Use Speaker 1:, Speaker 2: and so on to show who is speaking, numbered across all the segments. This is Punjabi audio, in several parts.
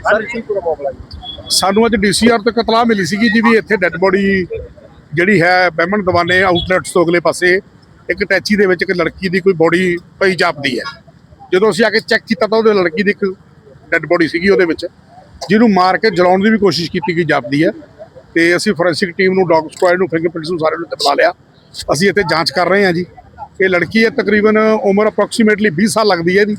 Speaker 1: ਸਰ, ਕੀ ਪੂਰਾ ਮਾਮਲਾ ਜੀ
Speaker 2: ਸਾਨੂੰ ਅੱਜ ਡੀਸੀਆਰ ਤੋਂ ਇਤਲਾਹ ਮਿਲੀ ਸੀਗੀ ਜੀ ਵੀ ਇੱਥੇ ਡੈੱਡ ਬੋਡੀ ਜਿਹੜੀ ਹੈ ਬਹਿਮਨ ਦਵਾਨੇ ਆਊਟਲੈਟਸ ਤੋਂ ਅਗਲੇ ਪਾਸੇ ਇੱਕ ਟੈਚੀ ਦੇ ਵਿੱਚ ਇੱਕ ਲੜਕੀ ਦੀ ਕੋਈ ਬੋਡੀ ਪਈ ਜਾਪਦੀ ਹੈ। ਜਦੋਂ ਅਸੀਂ ਆ ਕੇ ਚੈੱਕ ਕੀਤਾ ਤਾਂ ਉਹਦੇ ਲੜਕੀ ਦੀ ਇੱਕ ਡੈੱਡ ਬੋਡੀ ਸੀਗੀ ਉਹਦੇ ਵਿੱਚ, ਜਿਹਨੂੰ ਮਾਰ ਕੇ ਜਲਾਉਣ ਦੀ ਵੀ ਕੋਸ਼ਿਸ਼ ਕੀਤੀ ਗਈ ਜਾਪਦੀ ਹੈ ਤੇ ਅਸੀਂ ਫੋਰੈਂਸਿਕ ਟੀਮ ਨੂੰ, ਡੌਗ ਸਕੁਐਡ ਨੂੰ, ਫਿੰਗਰਪ੍ਰਿੰਟਸ ਨੂੰ ਸਾਰੇ ਨੂੰ ਇੱਥੇ ਬੁਲਾ ਲਿਆ। ਅਸੀਂ ਇੱਥੇ ਜਾਂਚ ਕਰ ਰਹੇ ਹਾਂ ਜੀ। ਇਹ ਲੜਕੀ ਹੈ ਤਕਰੀਬਨ ਉਮਰ ਅਪਰੋਕਸੀਮੇਟਲੀ 20 ਸਾਲ ਲੱਗਦੀ ਹੈ ਜੀ।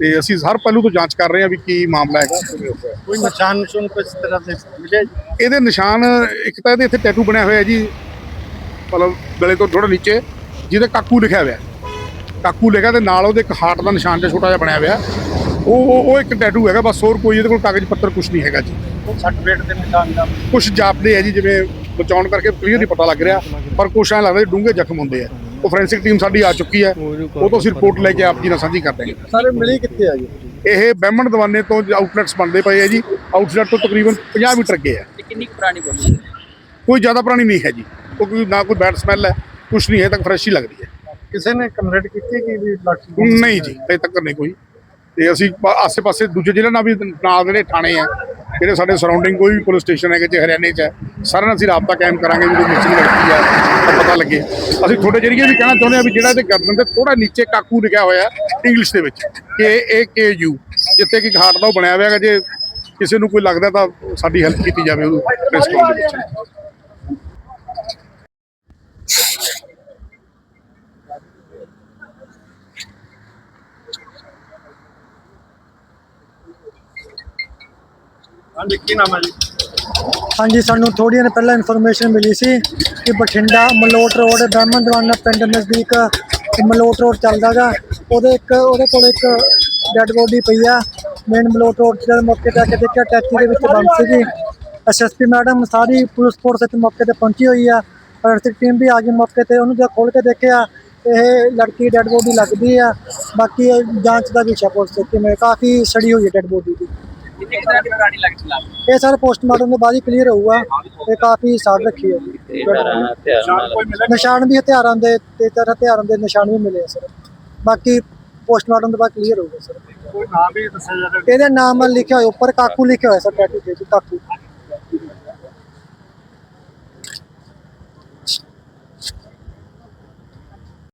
Speaker 2: ਤੇ ਅਸੀਂ ਹਰ ਪਹਿਲੂ ਤੋਂ ਜਾਂਚ ਕਰ ਰਹੇ ਹਾਂ ਵੀ ਕੀ ਮਾਮਲਾ ਹੈਗਾ ਕਿਵੇਂ ਹੋਇਆ।
Speaker 1: ਕੋਈ ਨਿਸ਼ਾਨ ਨਿਸ਼ੂਨ ਕੁਝ ਤਰ੍ਹਾਂ ਦੇ ਮਿਲੇ
Speaker 2: ਇਹਦੇ ਨਿਸ਼ਾਨ ਇੱਕ ਤਾਂ ਇਹਦੇ ਇੱਥੇ ਟੈਟੂ ਬਣਿਆ ਹੋਇਆ ਜੀ ਮਤਲਬ ਗਲੇ ਤੋਂ ਥੋੜਾ ਨੀਚੇ ਜਿਹਦੇ ਕਾਕੂ ਲਿਖਿਆ ਹੋਇਆ। ਕਾਕੂ ਲਿਖਿਆ ਤੇ ਨਾਲ ਉਹਦੇ ਇੱਕ ਹਾਰਟ ਦਾ ਨਿਸ਼ਾਨ ਜਿਹਾ ਛੋਟਾ ਜਿਹਾ ਬਣਿਆ ਹੋਇਆ। ਉਹ ਉਹ- ਇੱਕ ਟੈਟੂ ਹੈਗਾ ਬਸ ਹੋਰ ਕੋਈ ਇਹਦੇ ਕੋਲ ਕਾਗਜ਼ ਪੱਤਰ ਕੁਝ ਨਹੀਂ ਹੈਗਾ ਜੀ।
Speaker 1: ਸਰਟੀਫਿਕੇਟ ਦੇ ਨਿਸ਼ਾਨ ਦਾ
Speaker 2: ਕੁਝ ਜਾਪਦੇ ਆ ਜੀ ਜਿਵੇਂ ਬਚਾਉਣ ਕਰਕੇ ਕਲੀਅਰ ਨਹੀਂ ਪਤਾ ਲੱਗ ਰਿਹਾ ਪਰ ਕੁਛ ਐਂ ਲੱਗਦਾ ਡੂੰਘੇ ਜ਼ਖਮ ਹੁੰਦੇ ਆ। ਉਹ ਫੋਰੈਂਸਿਕ ਟੀਮ ਸਾਡੀ ਆ ਚੁੱਕੀ ਹੈ। ਉਹ ਤੋਂ ਅਸੀਂ ਰਿਪੋਰਟ ਲੈ ਕੇ ਆਪ ਜੀ ਨਾਲ ਸਾਂਝੀ ਕਰ ਦਾਂਗੇ
Speaker 1: ਸਾਰੇ ਮਿਲੀ ਕਿੱਥੇ ਆ ਜੀ?
Speaker 2: ਇਹ ਬਹਿਮਣ ਦਵਾਨੇ ਤੋਂ ਆਊਟਲੈਟਸ ਬਣਦੇ ਪਏ ਆ ਜੀ ਆਊਟਲੈਟ ਤੋਂ ਤਕਰੀਬਨ 50 ਮੀਟਰ ਅੱਗੇ ਹੈ
Speaker 3: ਕਿੰਨੀ ਪੁਰਾਣੀ ਬੋਲੀ ਹੈ?
Speaker 2: ਕੋਈ ਜ਼ਿਆਦਾ ਪੁਰਾਣੀ ਨਹੀਂ ਹੈ ਜੀ। ਕੋਈ ਨਾ ਕੋਈ ਬੈਡ ਸਮੈਲ ਹੈ ਕੁਛ ਨਹੀਂ ਹੈ ਤੱਕ ਫਰੈਸ਼ ਹੀ ਲੱਗਦੀ ਹੈ।
Speaker 1: ਕਿਸੇ ਨੇ ਕੰਪਲੇਂਟ ਕੀਤੀ ਕਿ ਵੀ ਲੜਕੀ
Speaker 2: ਨਹੀਂ ਜੀ ਅਜੇ ਤੱਕ ਨਹੀਂ ਕੋਈ। ਤੇ ਅਸੀਂ ਆਸੇ-ਪਾਸੇ ਦੂਜੇ ਜ਼ਿਲ੍ਹਿਆਂ ਨਾਲ ਵੀ ਨਾਲ ਜਿਹੜੇ ਥਾਣੇ ਆ ਜਿਹੜੇ ਸਾਡੇ ਸਰਾਊਂਡਿੰਗ ਕੋਈ ਵੀ ਪੁਲਿਸ ਸਟੇਸ਼ਨ ਹੈਗੇ ਚ ਹਰਿਆਣੇ ਚ ਹੈ ਸਾਰਿਆਂ ਨਾਲ ਅਸੀਂ ਰਾਬਤਾ ਕਾਇਮ ਕਰਾਂਗੇ ਵੀ ਮਿਸਿੰਗ ਲੜਕੀ ਆ, ਤਾਂ ਪਤਾ ਲੱਗੇ। ਅਸੀਂ ਤੁਹਾਡੇ ਜਰੀਏ ਵੀ ਕਹਿਣਾ ਚਾਹੁੰਦੇ ਆ ਵੀ ਜਿਹੜਾ ਇਹਦੇ ਗਰਦਨ ਤੇ ਥੋੜਾ ਨੀਚੇ ਕਾਕੂ ਲਿਖਿਆ ਹੋਇਆ ਇੰਗਲਿਸ਼ ਦੇ ਵਿੱਚ, ਕੇ ਏ ਕੇ ਯੂ ਜਿੱਥੇ ਕਿ ਹਾਰਟ ਦਾ ਬਣਿਆ ਹੋਇਆ ਹੈਗਾ, ਜੇ ਕਿਸੇ ਨੂੰ ਕੋਈ ਲੱਗਦਾ ਤਾਂ ਸਾਡੀ ਹੈਲਪ ਕੀਤੀ ਜਾਵੇ ਉਹਨੂੰ ਟੈਸਟ ਕਰਨ ਦੇ ਵਿੱਚ।
Speaker 1: ਹਾਂਜੀ, ਕੀ ਨਾਮ ਹੈ ਜੀ?
Speaker 4: ਹਾਂਜੀ, ਸਾਨੂੰ ਥੋੜ੍ਹੀਆਂ ਦਿਨ ਪਹਿਲਾਂ ਇਨਫੋਰਮੇਸ਼ਨ ਮਿਲੀ ਸੀ ਕਿ ਬਠਿੰਡਾ ਮਲੋਟ ਰੋਡ ਬ੍ਰਹਮਣ ਦਵਾਨਾ ਪਿੰਡ ਨਜ਼ਦੀਕ ਮਲੋਟ ਰੋਡ ਚੱਲਦਾਗਾ ਉਹਦੇ ਇੱਕ, ਉਹਦੇ ਕੋਲ ਇੱਕ ਡੈੱਡ ਬੋਡੀ ਪਈ ਆ। ਮੇਨ ਮਲੋਟ ਰੋਡ ਤੇ ਮੌਕੇ ਤੇ ਆ ਕੇ ਦੇਖਿਆ ਟੈਕਸੀ ਦੇ ਵਿੱਚ ਬੰਦ ਸੀਗੀ। ਐਸਐਸਪੀ ਮੈਡਮ ਸਾਰੀ ਪੁਲਿਸ ਫੋਰਸ ਇੱਥੇ ਮੌਕੇ ਤੇ ਪਹੁੰਚੀ ਹੋਈ ਆ। ਫੋਰੈਂਸਿਕ ਟੀਮ ਵੀ ਆ ਗਈ ਮੌਕੇ ਤੇ। ਉਹਨੂੰ ਜਦ ਖੋਲ ਕੇ ਦੇਖਿਆ, ਇਹ ਲੜਕੀ ਡੈੱਡ ਬੋਡੀ ਲੱਗਦੀ ਆ। ਬਾਕੀ ਇਹ ਜਾਂਚ ਦਾ ਵਿਸ਼ਾ ਪੁਲਿਸ ਕਿਵੇਂ ਕਾਫੀ ਸੜੀ ਹੋਈ ਹੈ ਡੈੱਡ ਬੋਡੀ ਦੀ। ਇਹ ਸਰ ਪੋਸਟਮਾਰਟਮ ਦੇ ਬਾਅਦ ਹੀ ਕਲੀਅਰ ਹੋਊਗਾ ਇਹ ਕਾਫੀ ਸਾੜ ਰੱਖੀ ਹੈ।
Speaker 1: ਨਿਸ਼ਾਨ
Speaker 4: ਵੀ ਹਥਿਆਰਾਂ ਦੇ ਤੇ ਤਰ੍ਹਾਂ ਹਥਿਆਰਾਂ ਦੇ ਨਿਸ਼ਾਨ ਵੀ ਮਿਲੇ ਆ ਸਰ। ਬਾਕੀ ਪੋਸਟਮਾਰਟਮ ਤੋਂ ਬਾਅਦ ਕਲੀਅਰ ਹੋਊਗਾ ਸਰ।
Speaker 1: ਕੋਈ ਨਾਮ ਵੀ ਦੱਸਿਆ ਜਾ ਰਿਹਾ?
Speaker 4: ਇਹਦੇ ਨਾਮ ਲਿਖਿਆ ਹੋਇਆ ਉੱਪਰ ਕਾਕੂ ਲਿਖਿਆ ਹੋਇਆ ਸਰ ਟੈਟੂ ਤੇ ਕਾਕੂ।